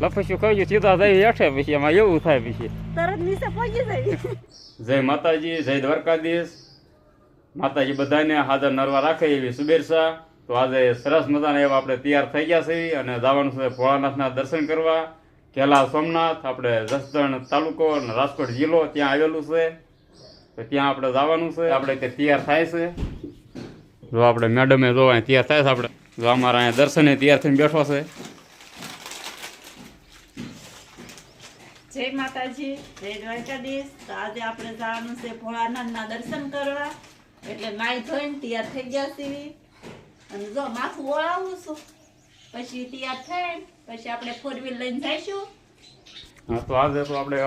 લપસ્યું કહ્યું સીધા જઈ હેઠે પછી એમાં એવું થાય પછી. તરત નીચે પહોંચી જાય. જય માતાજી જય દ્વારકાધીશ. માતાજી બધાને હાજર નરવા રાખે એવી શુભેચ્છા. તો આજે સરસ મજાના એવા આપણે તૈયાર થઈ ગયા છે અને જવાનું છે ભોળાનાથના દર્શન કરવા. કેલા સોમનાથ આપણે જસદણ તાલુકો અને રાજકોટ જિલ્લો ત્યાં આવેલું છે. તો ત્યાં આપણે જવાનું છે. આપણે તે તૈયાર થાય છે. જો આપણે મેડમે જો અહીં તૈયાર થાય છે આપણે જો અમારા અહીંયા દર્શને તૈયાર થઈને બેઠો છે જય માતાજી, જય દ્વારકાધીશ. તો આજે આપણે જવાનું છે ભોળાનાથના દર્શન કરવા. એટલે નાઈ ધોઈને તૈયાર થઈ ગયા સીવી અને જો માથું ઓળાવું છું. પછી તૈયાર થઈને પછી આપણે ફોર વ્હીલ લઈને જઈશું. હા, તો આજે તો આપણે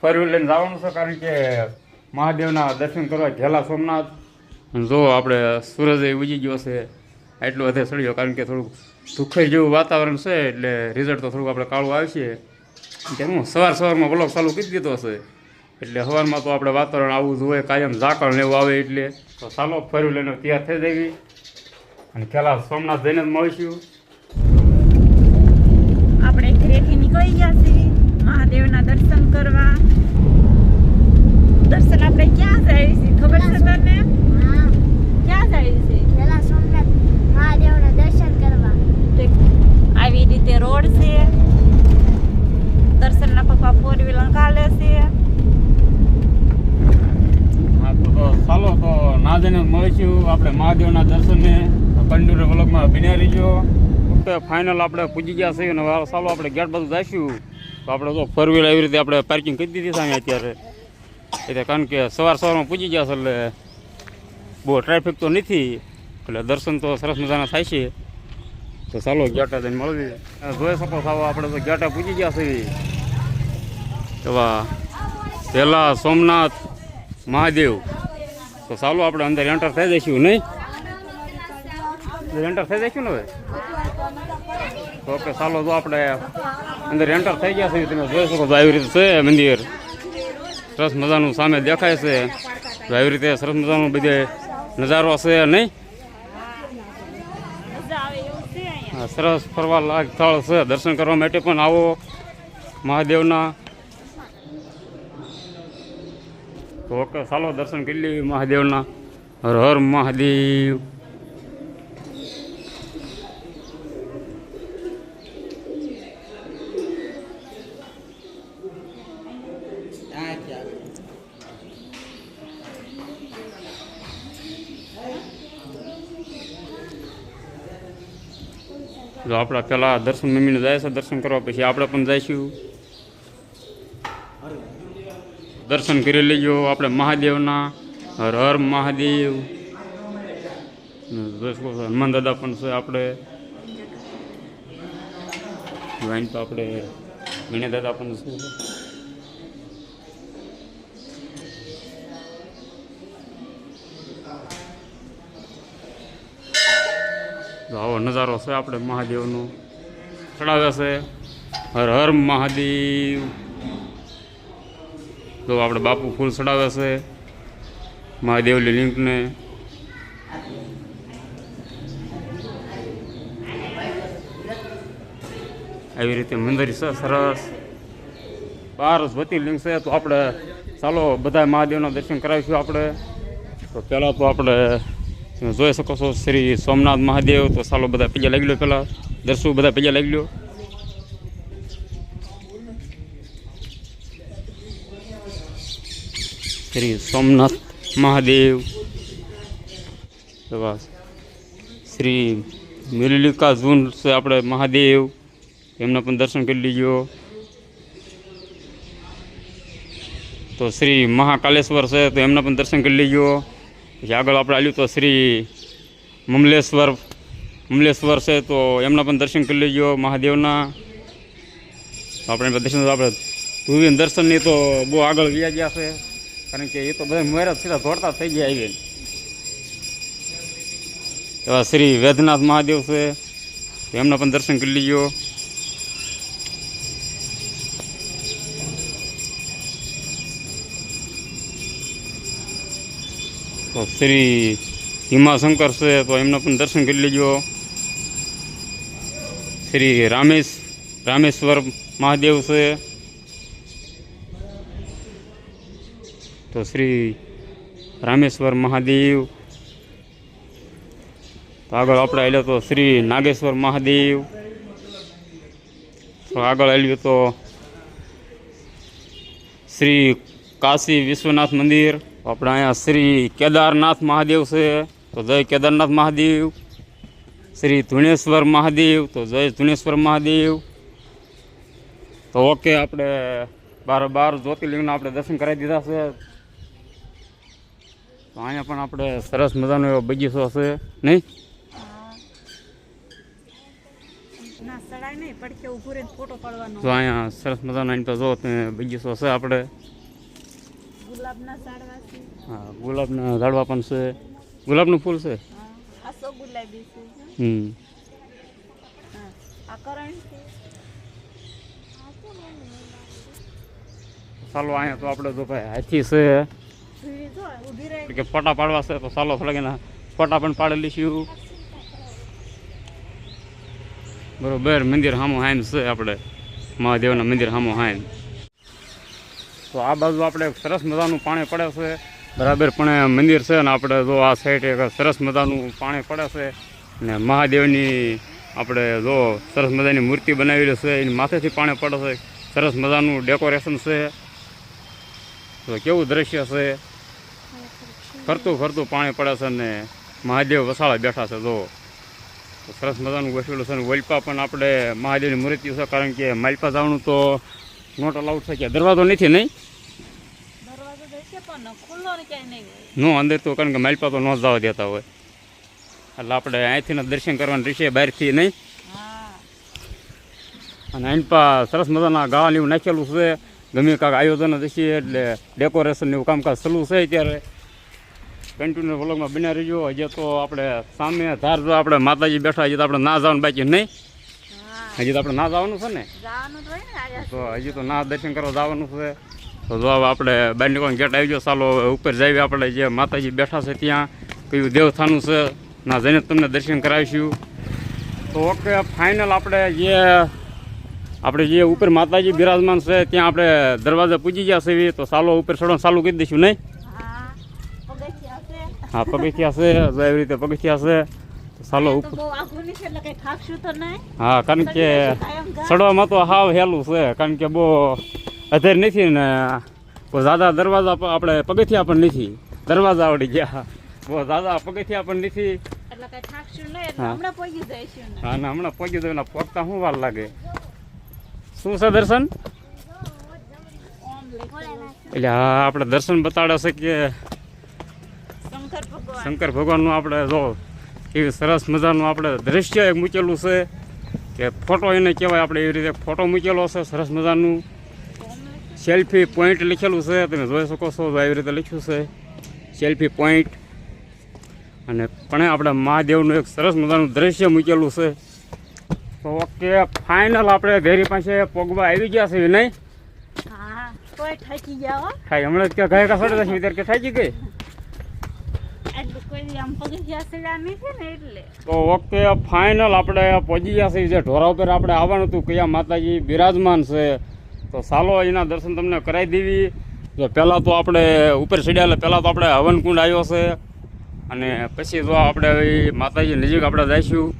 ફોર વ્હીલ લઈને જવાનું છે કારણ કે મહાદેવના દર્શન કરવા ઘેલા સોમનાથ. જો આપણે સૂરજ એ ઉજી ગયો છે, એટલું વધે ચડ્યો કારણ કે થોડુંક દુઃખઈ જેવું વાતાવરણ છે, એટલે રિઝલ્ટ તો થોડુંક આપણે કાળું આવશે. કે હું સવાર સવારમાં બ્લોક ચાલુ કરી દીધો છે. એટલે સવારમાં તો આપણે વાતાવરણ આવું જોઈએ કાયમ ઝાકળ ને એવું આવે એટલે તો ચાલો ફર્યું લઈને તૈયાર થઈ જવી અને પહેલાં સોમનાથ જઈને જ મળીશું. આપણે ઘરેથી નીકળી ગયા છીએ મહાદેવના દર્શન કરવા. દર્શન આપણે ક્યાં જાય છે ખબર છે તને? હા. ક્યાં જાય છે? પહેલાં સોમનાથ મહાદેવના દર્શન કરવા. આવી રીતે રોડ છે. દર્શનના પપ્પા ફોર વ્હીલર કાલે છે ચાલો, તો ના જઈને મળીશું આપણે મહાદેવના દર્શનને. કંડુરે વ્લોગમાં બન્યા રહીજો. ફાઇનલ આપણે પૂજી ગયા છીએ અને ચાલો, આપણે ગેટ બાજુ જઈશું. તો આપણે તો ફોર વ્હીલ એવી રીતે આપણે પાર્કિંગ કરી દીધી સામે અત્યારે. એટલે કારણ કે સવાર સવારમાં પૂજી ગયા છે એટલે બહુ ટ્રાફિક તો નથી. એટલે દર્શન તો સરસ મજાના થાય છે. તો ચાલો ગેટા જઈને મળવી જોઈ શકો છો, આપણે તો ગેટા પૂજી ગયા છીએ. એવા પહેલાં સોમનાથ મહાદેવ. તો ચાલો આપણે અંદર એન્ટર થઈ જઈશું, નહીં? એન્ટર થઈ જઈશું ને હવે? ઓકે, ચાલો તો આપણે અંદર એન્ટર થઈ ગયા છે, તમે જોઈ શકો છો, આવી રીતે છે મંદિર. સરસ મજાનું સામે દેખાય છે. આવી રીતે સરસ મજાનો બધે નજારો છે, નહીં? સરસ ફરવા લાયક સ્થળ છે. દર્શન કરવા માટે પણ આવો મહાદેવના તો ઓકે ચાલો દર્શન કરી લેવી મહાદેવના. હર હર મહાદેવ. જો આપણે પહેલાં દર્શન મમ્મીને જાય છે, દર્શન કરવા પછી આપણે પણ જઈશું. દર્શન કરી લેજો. આપણે મહાદેવના, હર હર મહાદેવ. હનુમાન દાદા પણ છે આપણે. વાઈન તો આપણે ગણ્યા દાદા પણ છે. આવો નજારો છે આપણે મહાદેવનો. ચડાવે છે. હર હર મહાદેવ. તો આપણે બાપુ ફૂલ ચડાવે છે. મહાદેવની લિંકને. આવી રીતે મંદિર છે, સરસ. પારસવતી લિંક છે, તો આપણે ચાલો બધા મહાદેવના દર્શન કરાવીશું આપણે. તો પહેલાં તો આપણે તમે જોઈ શકો છો શ્રી સોમનાથ મહાદેવ, તો ચાલો બધા પીજા લાગી લો પહેલાં. દર્શુ બધા પીજા લાગી લો. શ્રી સોમનાથ મહાદેવ. બસ શ્રી મિલિકા ઝૂન છે આપણે મહાદેવ. એમના પણ દર્શન કરી લીજો. તો શ્રી મહાકાલેશ્વર છે તો એમના પણ દર્શન કરી લીજો. પછી આગળ આપણે આવ્યું તો શ્રી મમલેશ્વર. મમલેશ્વર છે તો એમના પણ દર્શન કરી લેજો મહાદેવના. આપણે દર્શન આપણે ધુવીન દર્શનની તો બહુ આગળ વ્યા છે. કારણ કે એ તો બધા મોરા સીધા દોડતા થઈ ગયા આવી એવા શ્રી વેદનાથ મહાદેવ છે. એમના પણ દર્શન કરી લેજો. તો શ્રી હિમાશંકર છે, તો એમના પણ દર્શન કરી લેજો. શ્રી રામેશ, રામેશ્વર મહાદેવ છે. તો શ્રી રામેશ્વર મહાદેવ તો આગળ આપણે આવ્યો તો શ્રી નાગેશ્વર મહાદેવ। તો આગળ આવ્યું તો શ્રી કાશી વિશ્વનાથ મંદિર। આપણે અહીંયા શ્રી કેદારનાથ મહાદેવ છે, તો જય કેદારનાથ મહાદેવ। શ્રી ધુણેશ્વર મહાદેવ, તો જય ધુણેશ્વર મહાદેવ। તો ઓકે, આપણે બાર બાર જ્યોતિર્લિંગના આપણે દર્શન કરાવી દીધા છે। તો અહીંયા પણ આપણે સરસ મજાનો એવો બગીચો હશે. નહીં? તો અહીંયા સરસ મજાનો એની પાસે જો બગીચો હશે આપણે. ગુલાબના હા ગુલાબના ઝાડવા પણ છે. ગુલાબનું ફૂલ છે? હમ. ચાલો અહીંયા તો આપણે જો ભાઈ હાથી છે. કે ફોટા પાડવા છે તો ચાલો થોડાક એના ફોટા પણ પાડી લઈશું. બરોબર, મંદિર સામો હાઈન છે આપણે. મહાદેવના મંદિર સામો હાઈન. તો આ બાજુ આપણે સરસ મજાનું પાણી પડે છે. બરાબર, પણ મંદિર છે ને આપણે જો આ સાઈડ એક સરસ મજાનું પાણી પડે છે. ને મહાદેવની આપણે જો સરસ મજાની મૂર્તિ બનાવેલી છે, એની માથેથી પાણી પડે છે. સરસ મજાનું ડેકોરેશન છે. તો કેવું દ્રશ્ય છે? ફરતું ફરતું પાણી પડે છે ને મહાદેવ વસાળા બેઠા છે જો. તો સરસ મજાનું ગોઠવેલું છે ને વલપા પણ આપણે મહાદેવની મૂર્તિ છે કારણ કે માલપા જવાનું તો નોટ અલાઉડ છે કે દરવાજો નથી નહીં? દરવાજો દેશે પણ ખુલ્લો ને ક્યાંય નહીં હોય. નો અંદર તો કારણ કે માલપા તો ન જ જવા દેતા હોય. એટલે આપણે અહીંથી ને દર્શન કરવાનું રહેશે બહારથી નહીં? હા. અને અહીં પા સરસ મજાના ગાળા એવું નાખેલું છે. ગમે કાંક આયોજન જ હશે એટલે ડેકોરેશન એવું કામકાજ ચાલુ છે અત્યારે. કન્ટિન્યુ વ્લોગમાં બન્યા રહીજો. હજી તો આપણે સામે ધાર જો આપણે માતાજી બેઠા હજી તો આપણે ના જવાનું બાકી નહીં. હજી તો આપણે ના જવાનું છે ને? તો હજી તો ના દર્શન કરવા જવાનું છે. તો જો આપણે નીકળવાનું ગેટ આવી ગયો ચાલો ઉપર જઈએ આપણે જે માતાજી બેઠા છે ત્યાં. કયું દેવસ્થાનું છે ના જઈને તમને દર્શન કરાવીશું. તો ઓકે ફાઇનલ આપણે જે આપણે જે ઉપર માતાજી બિરાજમાન છે ત્યાં આપણે દરવાજા પૂજી ગયા છે તો ચાલો ઉપર ચડવાનું ચાલુ કરી દઈશું નહીં? હા પગથિયા છે જો એવી રીતે પગથિયા છે તો ચાલો તો ઉપર બહુ આઘું નહીં છે એટલે કઈ થાકશું તો નહીં હા કારણ કે કાયમ ઘા ચડવામાં તો હાવ હેલું છે કારણ કે બહુ અધેર નથી ને બહુ દાદા દરવાજા પ- આપણે પગથિયા પણ નથી દરવાજા આવડી ગયા બહુ દાદા પગથિયા પણ નથી એટલે કઈ થાકશું નહીં એટલે હા. હમણાં પહોંચી જઈશું ને હા ને હમણાં પહોંચી દઉં ને પોગતા શું વાર લાગે? શું છે દર્શન? ઓમ લખેલું છે. એટલે હા આપણે દર્શન બતાડે છે કે શંકર ભગવાનનું આપણે જો એવી સરસ મજાનું આપણે દ્રશ્ય એક મૂકેલું છે કે ફોટો એને કહેવાય આપણે એવી રીતે ફોટો મૂકેલો છે સરસ મજાનું. સેલ્ફી પોઈન્ટ લખેલું છે તમે જોઈ શકો છો તો એવી રીતે લખ્યું છે. સેલ્ફી પોઈન્ટ અને પણ આપણે મહાદેવનું એક સરસ મજાનું દ્રશ્ય મૂકેલું છે. તો ઓકે ફાઇનલ આપણે ઘેરી પાસે પોગવા આવી ગયા છે નહીં? હા કોઈ થાકી ગયા હો. થાય હમણાં જ કે ગયા કા સાડા દસ કે થાકી ગઈ? કોઈ આમ પગથિયા ઓકે ફાઇનલ આપણે પહોંચી ગયા છે જે ઢોરા ઉપર આપણે આવવાનું હતું, કયા માતાજી બિરાજમાન છે, તો ચાલો એના દર્શન તમને કરાવી દેવી. જો પહેલાં તો આપણે ઉપર ચડ્યા પહેલાં તો આપણે હવનકુંડ આવ્યો છે. અને પછી જો આપણે માતાજી નજીક આપણે જઈશું.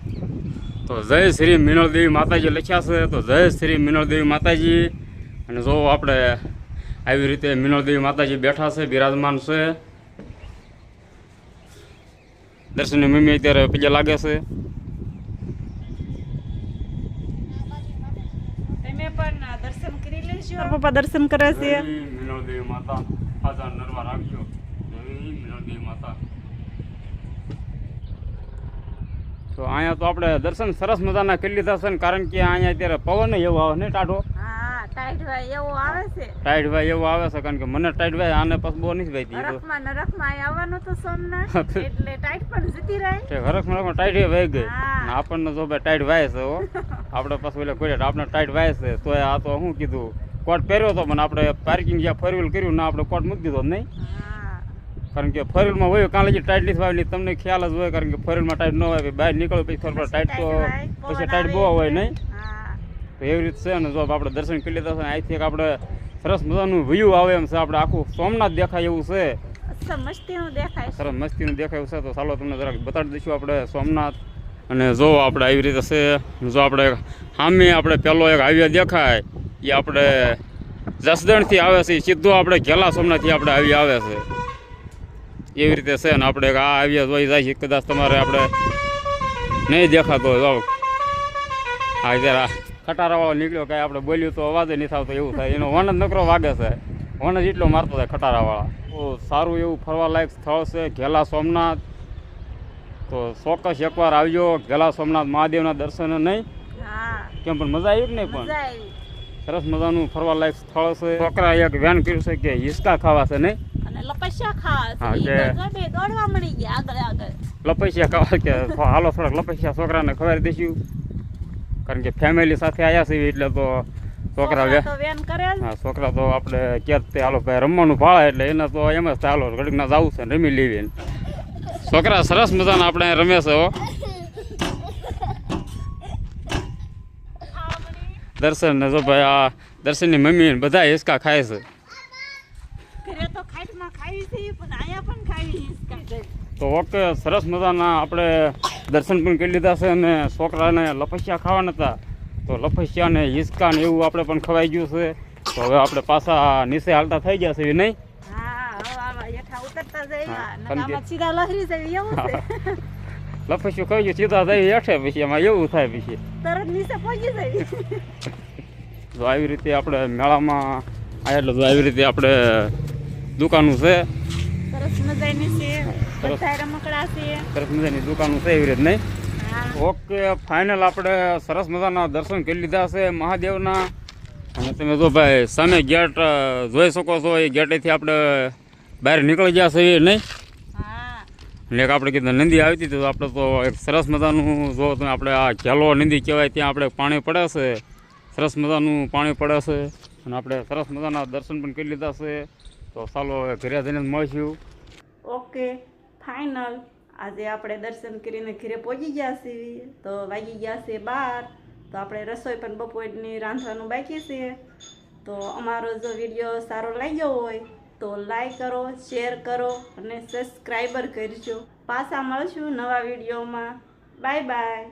તો જય શ્રી મિનળદેવી માતાજી લખ્યા છે, તો જય શ્રી મિનળદેવી માતાજી. અને જો આપણે આવી રીતે મિનળદેવી માતાજી બેઠા છે, બિરાજમાન છે. દર્શનની મમ્મી અત્યારે પીજા લાગે છે. તમે પણ દર્શન કરી લેજો. પપ્પા દર્શન કરે છે. જય માતા. આજા નરવા રાખજો. જય માતા. તો અહીંયા તો આપણે દર્શન સરસ મજાના કરી લીધા છે કારણ કે અહીંયા અત્યારે પવન એવો આવે ને ટાઢો. ભાઈ એવો આવે છે? એવો આવે છે કારણ કે મને ટાઈટ ભાઈ આને પછી બહુ નથી ભાઈ તો રખમાં અહીં આવવાનું તો સોમનાથ એટલે ટાઈટ પણ જતી રહે. હરખ રખમાં ટાઈટ એ વહી ગઈ. આપણને જો ભાઈ ટાઈટ વાય છે હો. આપણે પાછું એટલે કોઈ આપણે ટાઈટ વાય છે તો આ તો શું કીધું કોટ પહેર્યો હતો પણ આપણે પાર્કિંગ જ્યાં ફોર વ્હીલ કર્યું ના આપણે કોટ મૂકી દીધો નહીં. કારણ કે ફોર વ્હીલમાં હોય કાલે જે ટાઈટ લીસ વાવી તમને ખ્યાલ જ હોય કારણ કે ફોર વ્હીલમાં ટાઈટ ન હોય બહાર નીકળો પછી પડે ટાઈટ તો પછી ટાઈટ બહુ હોય નહીં. તો એવી રીત છે અને જો આપણે દર્શન કરી લેતા છે અહીંથી આપણે સરસ મજાનું વ્યૂ આવે એમ છે. આપણે આખું સોમનાથ દેખાય એવું છે. મસ્તીનું દેખાય સરસ મસ્તીનું દેખાય છે. તો ચાલો તમને જરાક બતાડી દઈશું આપણે સોમનાથ. અને જો આપણે આવી રીતે છે જો આપણે સામે આપણે પહેલો એક હાઈવે દેખાય એ આપણે જસદણથી આવે છે. સીધો આપણે ઘેલા સોમનાથથી આપણે આવી આવે છે. એવી રીતે છે ને આપણે આ હાઈવે જોઈ જાય છે. કદાચ તમારે આપણે નહીં દેખાતો હોય જો આ જરા. ખટારાવાળો નીકળ્યો કાંઈ આપણે બોલ્યું તો અવાજ નહીં થતો એવું થાય. એનો વણ જ નકરો વાગે છે. વણ જ એટલો મારતો થાય ખટારાવાળા. તો સારું એવું ફરવાલાયક સ્થળ છે ઘેલા સોમનાથ. તો ચોક્કસ એકવાર આવજો ઘેલા સોમનાથ મહાદેવના દર્શન નહીં. કેમ પણ મજા આવી નહીં પણ? સરસ મજાનું ફરવાલાયક સ્થળ છે. છોકરા એક વેન કર્યું છે કે હિસકા ખાવા છે નહીં? લપસ્યા ખાવા કે- હાલો થોડાક લપસ્યા છોકરાને ખબર દઈશું. કારણ કે ફેમિલી સાથે આવ્યા છીએ એટલે તો છોકરા. હા છોકરા તો આપણે ક્યાંક તે હાલો ભાઈ રમવાનું ભાળે એટલે એને તો એમ જ ચાલો હાલો ઘડીક ના જવું છે રમી લેવી છોકરા સરસ મજાના આપણે રમે છે હો દર્શન ને જો ભાઈ આ દર્શનની મમ્મી બધા હિસકા ખાય છે. તો ઓકે સરસ મજાના આપણે દર્શન પણ કરી લીધા છે અને છોકરાને લપસ્યા ખાવાના હતા. તો લપસ્યા ને હિસકા ને એવું આપણે પણ ખવાઈ ગયું છે. તો હવે આપણે પાછા નીચે હાલતા થઈ ગયા છે એ નહીં લપસ્યું ખાઈ ગયું સીધા થઈ હેઠે પછી એમાં એવું થાય પછી. તરત નીચે પહોંચી જઈએ જો આવી રીતે આપણે મેળામાં આવ્યા એટલે આવી રીતે આપણે દુકાનું છે. સરસ મજાની છે સરસ. મજાની દુકાનું છે એવી રીતે નહીં ઓકે ફાઇનલ આપણે સરસ મજાના દર્શન કરી લીધા છે મહાદેવના. અને તમે જો ભાઈ સામે ગેટ જોઈ શકો છો એ ગેટેથી આપણે બહાર નીકળી ગયા છીએ નહીં. અને એક આપણે કીધું નંદી આવી હતી તો આપણે તો એક સરસ મજાનું જો તમે આપણે આ ઘેલો નંદી કહેવાય ત્યાં આપણે પાણી પડે છે. સરસ મજાનું પાણી પડે છે. અને આપણે સરસ મજાના દર્શન પણ કરી લીધા છે. તો ચાલો હવે ઘરે જઈને મળીશું. ઓકે ફાઇનલ આજે આપણે દર્શન કરીને ઘરે પહોંચી ગયા છીએ. તો વાગી ગયા છે બાર. તો આપણે રસોઈ પણ બપોરની રાંધવાનું બાકી છે. તો અમારો જો વીડિયો સારો લાગ્યો હોય તો લાઈક કરો શેર કરો અને સબસ્ક્રાઈબર કરજો. પાછા મળશું નવા વિડીયોમાં. Bye bye